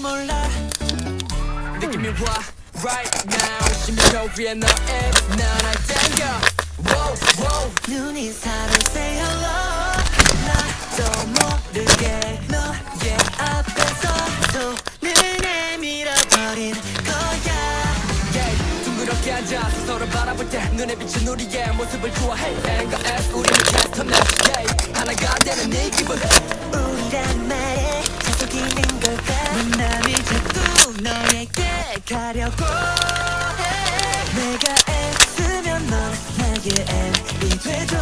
몰라. 느낌이 와 right now. 심장 위에 너의 나날 땡겨. Wow, wow. 눈이 사는 say hello. 나도 모르게 너의 앞에서 손을 내밀어 버린 거야. Yeah. 둥그렇게 앉아서 서로 바라볼 때 눈에 비친 우리의 모습을 좋아해. N과 S 우리는 캐스터 match yeah. 하나가 되는 네 기분 가려고 해. 내가 애쓰면 넌 나의 애이 되줘.